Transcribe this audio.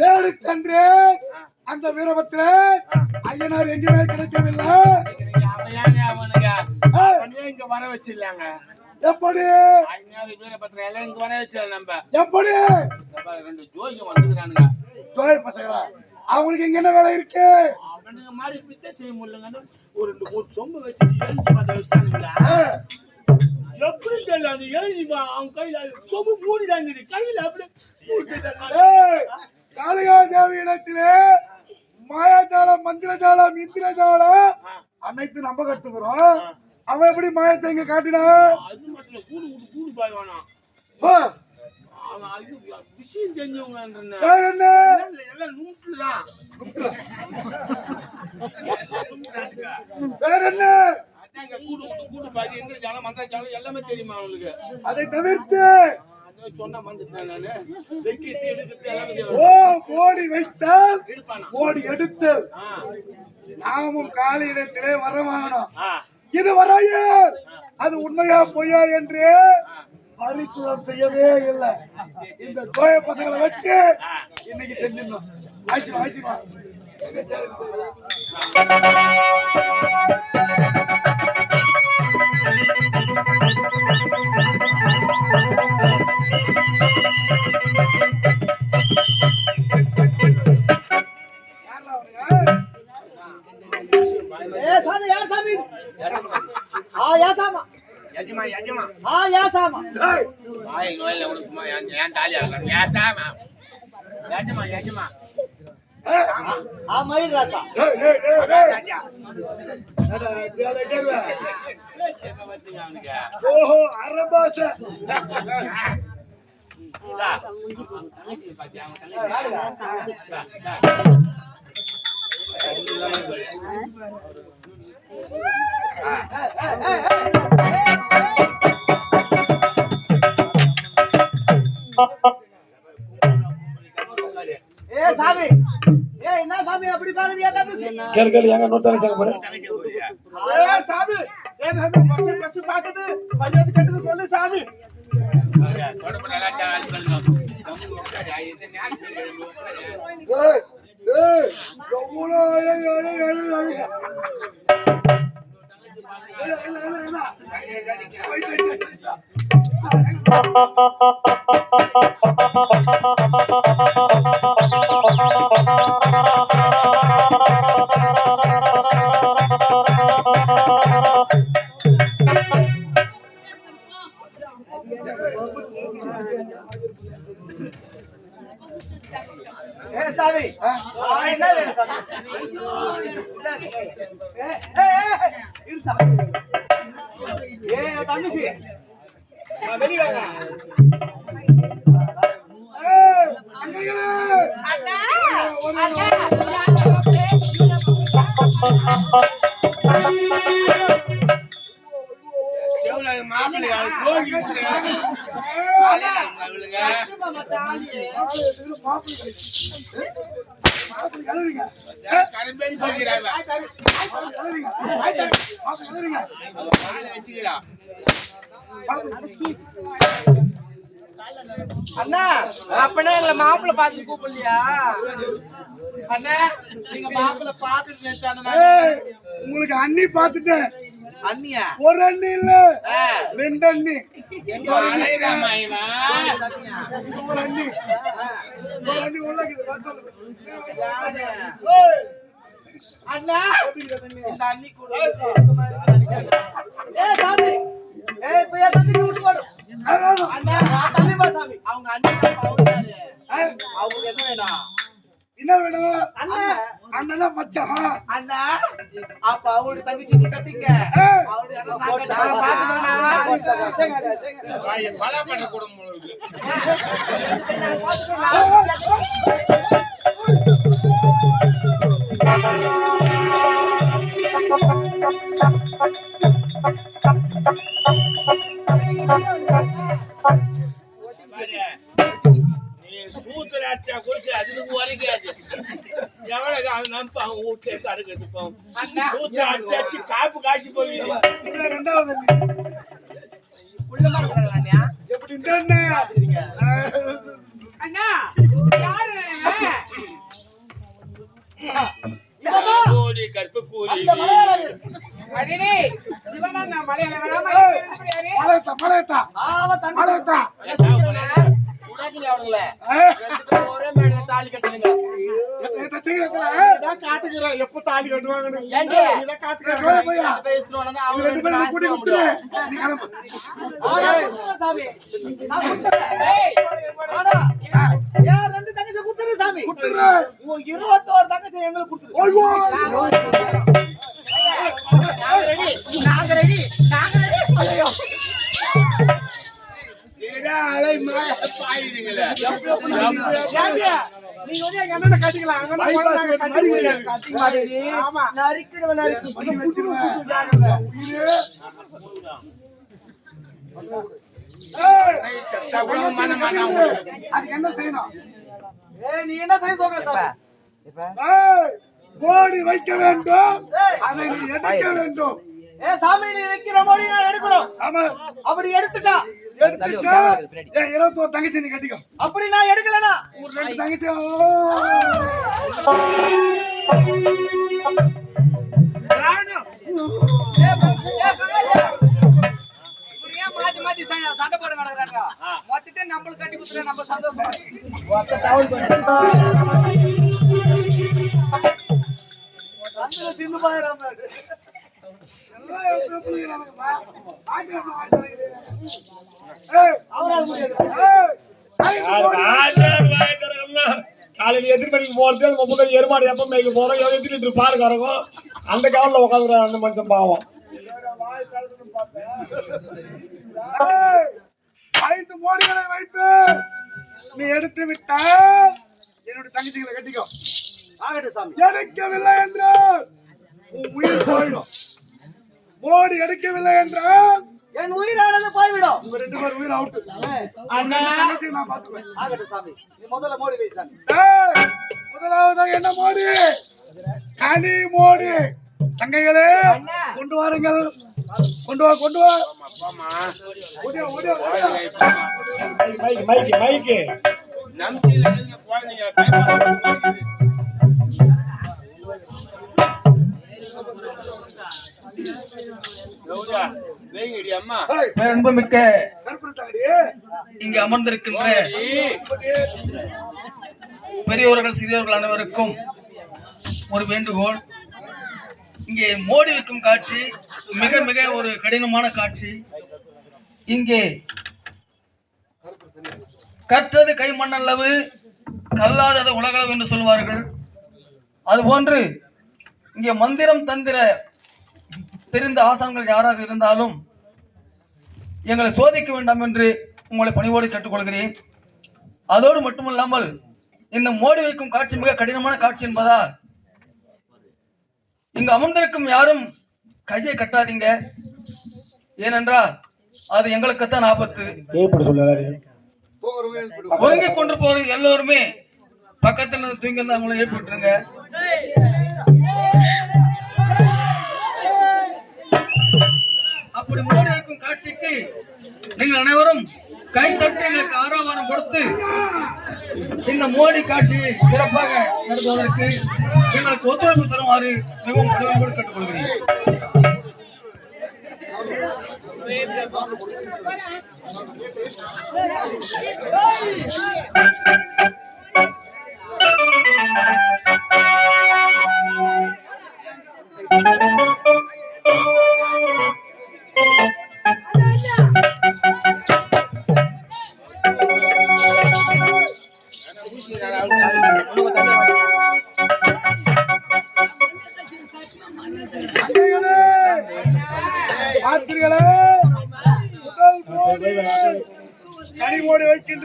தேடி சென்றேன். அந்த வீரபத்திரன் ஐயனார் எங்குமே கிடைக்கவில்லை. இங்க வர வச்சிடலாங்க. எப்படி? வீரபத்திரம் எல்லாம் இங்க வர வச்சிடலாம் நம்ம. எப்படி? ரெண்டு ஜோதிங்க வந்துக்கிறானுங்க. பசங்களா அவங்களுக்கு இங்க என்ன வேலை இருக்கு? அவனுங்க மாதிரி பிச்சை செய்ய முடியலங்கன்னு ஒரு ரெண்டு மூணு சொம்பு வச்சு வச்சுட்டானுங்களா? எப்படி தெரியல, அது எழுதி அவன் கையில அது சொம்பு மூடிட்டாங்கடி. கையில அப்படியே காளிகா தேவி இடத்திலே மாயாஜாலம் மந்திரஜாலம் இந்திரஜாலம் அனைத்து நம்ம கட்டுக்கிறோம் அவன் எப்படி மாயத்தை இங்க காட்டினா அது மட்டும் இல்ல, கூடு கூடு கூடு பாய் வேணாம். விஷயம் வேற என்ன எல்லாம் எல்லாம் நூற்றுதான். வேற என்ன அதை தவிர்த்து அதான் சொன்னா வந்துட்டேன் நானு. வெக்கிட்டு, எடுக்கிறது எல்லாமே ஓ தெரியும். கோடி வைத்தால் எடுப்பானா? கோடி எடுத்து ஆ, நாமும் காலி இடத்திலே வர வாங்கணும் இது வரையே அது உண்மையா பொய்யா என்று பரிசுத்தம் செய்யவே இல்லை. இந்த தோய பசங்களை வச்சு இன்னைக்கு செஞ்சிடணும். ஆயிடுச்சு ஆயிடுச்சுமா ஓஹோ அரபாச இதா. தங்கச்சி அப்படி பாக்குது எங்க நூத்தாங்க சேங்க போறேன் சாமி ஏ பாக்குது பஞ்சத்து கட்டுது சொல்லு சாமி அவரு தொடப்பு சாமி. என்ன வேணும் சாமி? ஏ தங்கச்சி. வெளியே அண்ணா அப்பனா எங்களை மாப்பிள்ள பாத்துட்டு கூப்பிடலையா? அண்ணா நீங்க மாப்பிள்ள பாத்துட்டு நினைச்சாண்ணா உங்களுக்கு அண்ணி பார்த்துட்டேன். அண்ணியா? ஒரு அண்ணி இல்ல. ரெண்டு அண்ணி. ஒரு அண்ணி. ஒரு அண்ணி. உள்ள அண்ணா! இந்த அண்ணி கூட. ஏய். சாமி. ஏய் இப்ப என் தங்கச்சி விட்டு போடு. அண்ணா தள்ளிப்பா சாமி. அவங்க அண்ணி அவங்களுக்கு என்ன வேணும்? என்ன வேணும்? அண்ணா. அண்ணனா மச்சான். அண்ணா. அப்ப அவங்களுடைய தங்கச்சி நீ கட்டிக்க ஏய். அவருடைய அண்ணன் நான் கட்டிக்கிறேன். சேங்க, சேங்க. வாயை பலா பண்ண குடும்பம் இருக்கு. பாரு, நீ சூத்துல அடிச்சா குடிச்சு அதுக்கு உரைக்காது. எவ்வளவு அவன் நம்ப அவன் வீட்டுல இருந்து போகும். அடிச்சு அடிச்சு காப்பு காய்ச்சி போகுது ரெண்டாவது எப்படி இந்த அண்ணா யாரு கூலி கற்பு கூலி அந்த மலையாள வராம மலையத்தா மலையத்தா மலையத்தா அவனுங்களே. தாலி கட்டுங்க. எத்த- எத்த சீக்கிரத்துல இதான் காட்டுகிறேன் எப்ப தாலி கட்டுவாங்கன்னு? ஏண்டி? இதான் காட்டுகிறேன் போய் போய்யா ரெண்டு பேரும் இஸ்னு வளர்ந்தா இது அவங்க ரெண்டு ரெண்டு பேரும் பேரும் கூட்டி ஆசீர்வாதம் கொடுத்துரு பண்ணுவாங்க. நீ கிளம்பு ஆ, நான் கொடுத்துறேன். சாமி. ரெண்டு தங்கச்சி கொடுத்துரு சாமி. இருபத்தோரு தங்கச்சி எங்களுக்கு கொடுத்துரு. நாங்க ரெடி. நாங்க ரெடி. அலை மாய நீங்க வந்து எங்க அண்ணனை காட்டிக்கலாம் அங்க நாங்க ஆமா. நறுக்கிடுவேன், நறுக்கி. பண்ணி வச்சிருவேன் உயிரே அதுக்கு என்ன செய்யணும் ஏய், நீ என்ன செய்ய சொல்ற சாமி? கோடி வைக்க வேண்டும் அதை நீ எடுக்க வேண்டும் ஏ சாமி நீ வைக்கிற மாதிரி நான் எடுக்கணும் ஆமா அப்படி எடுத்துட்டா எடுத்துக்க. ஏன் இருபத்தோரு தங்கச்சி நீ கட்டிக்கோ. அப்படி நான் எடுக்கலனா ஒரு ரெண்டு தங்கச்சி மாத்தி மாத்தி சண்டை போட கிடக்குறாங்க? மொத்தத்தை நம்மளுக்கு கட்டி கொடுத்துட்டா நம்ம சந்தோஷமா? தின்னு பாயிராம எல்லாம் எப்படி எப்படி அவரால் காலையில எத்தனை மணிக்கு போறது முப்பது எருமாடு எப்ப மேய்க்க போறோம் எத்தனை லிட்டர் பால் கறக்கும் அந்த கவனில் உட்காந்துற அந்த மனுஷன் பாவம் ஐந்து மோடிகளை வைப்பு நீ எடுத்து விட்டால் என்னோட தங்கச்சிகளை கட்டிக்கோ ஆகட்டும் சாமி எடுக்கவில்லை என்றால் உன் உயிர் போயிடும் மோடி எடுக்கவில்லை என்றால் என் உயிரானது போய்விடும். உங்க ரெண்டு பேரும் உயிர் அவுட்டு அண்ணா நான் பாத்துக்குவேன் ஆகட்டும் சாமி. நீ முதல்ல மோடி வை சாமி. ஏய், முதலாவதாக என்ன மோடி? கனி மோடி. தங்கைகளே கொண்டு வாருங்கள். கொண்டு வா கொண்டு வா. மைக்கு மைக்கு மைக்கு. நம்பிக்கையில குழந்தைங்க கருப்பருத்தாடி. இங்கு அமர்ந்திருக்கின்ற பெரியவர்கள் சிறியவர்கள் அனைவருக்கும் ஒரு வேண்டுகோள். இங்கே மோடி வைக்கும் காட்சி மிக மிக ஒரு கடினமான காட்சி. இங்கே கற்றது கை மண்ணளவு கல்லாதது உலகளவு என்று சொல்வார்கள். அதுபோன்று இங்கே மந்திரம் தந்திர தெரிந்த ஆசான்கள் யாராக இருந்தாலும் எங்களை சோதிக்க வேண்டாம் என்று உங்களை பணிவோடு கேட்டுக்கொள்கிறேன். அதோடு மட்டுமல்லாமல் இந்த மோடி வைக்கும் காட்சி மிக கடினமான காட்சி என்பதால் இங்கு அமர்ந்திருக்கும் யாரும் கையை கட்டாதீங்க. ஏனென்றால் அது எங்களுக்குத்தான் ஆபத்து. உறங்கிக் கொண்டு போற எல்லோருமே பக்கத்துல தூங்கி இருந்தா அவங்கள எழுப்பி நீங்கள் அனைவரும் கைத்தட்டு எங்களுக்கு ஆரவாரம் கொடுத்து இந்த மோடி காட்சியை சிறப்பாக நடத்துவதற்கு எங்களுக்கு ஒத்துழைப்பு தருமாறு மிகவும் பணிவோடு கேட்டுக்கொள்கிறேன். தங்கைகளே,